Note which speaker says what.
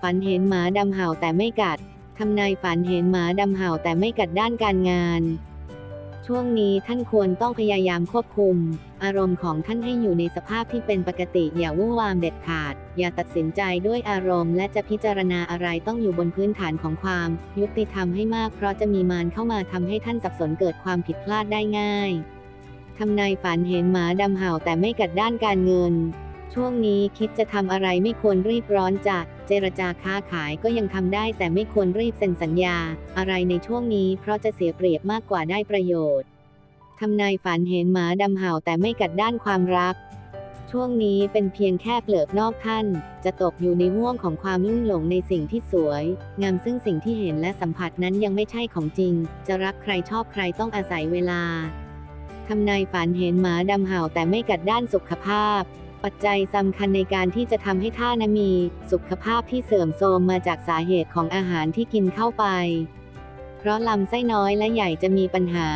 Speaker 1: ฝันเห็นหมาดำเห่าแต่ไม่กัด ทำนายฝันเห็นหมาดำเห่าแต่ไม่กัดด้านการงาน ช่วงนี้ท่านควรต้องพยายามควบคุม อารมณ์ของท่านให้อยู่ในสภาพที่เป็นปกติอย่าวุ่นวามเด็ดขาด อย่าตัดสินใจด้วยอารมณ์ และจะพิจารณาอะไรต้องอยู่บนพื้นฐานของความ ยุติธรรมให้มากเพราะจะมีมารเข้ามาทำให้ท่านสับสนเกิดความผิดพลาดได้ง่ายทำนายฝันเห็นหมาดำเห่าแต่ไม่กัดด้านการเงิน ช่วงนี้คิดจะทำอะไรไม่ควรรีบร้อนจัด เจรจาค้าขายก็ยังทำได้แต่ไม่ควรรีบเซ็นสัญญา อะไรในช่วงนี้เพราะจะเสียเปรียบมากกว่าได้ประโยชน์ทำนายฝันเห็นหมาดำเห่าแต่ไม่กัดด้านความรัก ช่วงนี้เป็นเพียงแค่เปลือกนอกท่าน จะตกอยู่ในห่วงของความลุ่มหลงในสิ่งที่สวย งามซึ่งสิ่งที่เห็นและสัมผัสนั้นยังไม่ใช่ของจริง จะรักใครชอบใครต้องอาศัยเวลาทำนายฝันเห็นหมาดำเห่าแต่ไม่กัดด้านสุขภาพ ปัจจัยสำคัญในการที่จะทำให้ท่านะมี สุขภาพที่เสื่อมโทรมมาจากสาเหตุของอาหารที่กินเข้าไป เพราะลำไส้น้อยและใหญ่จะมีปัญหา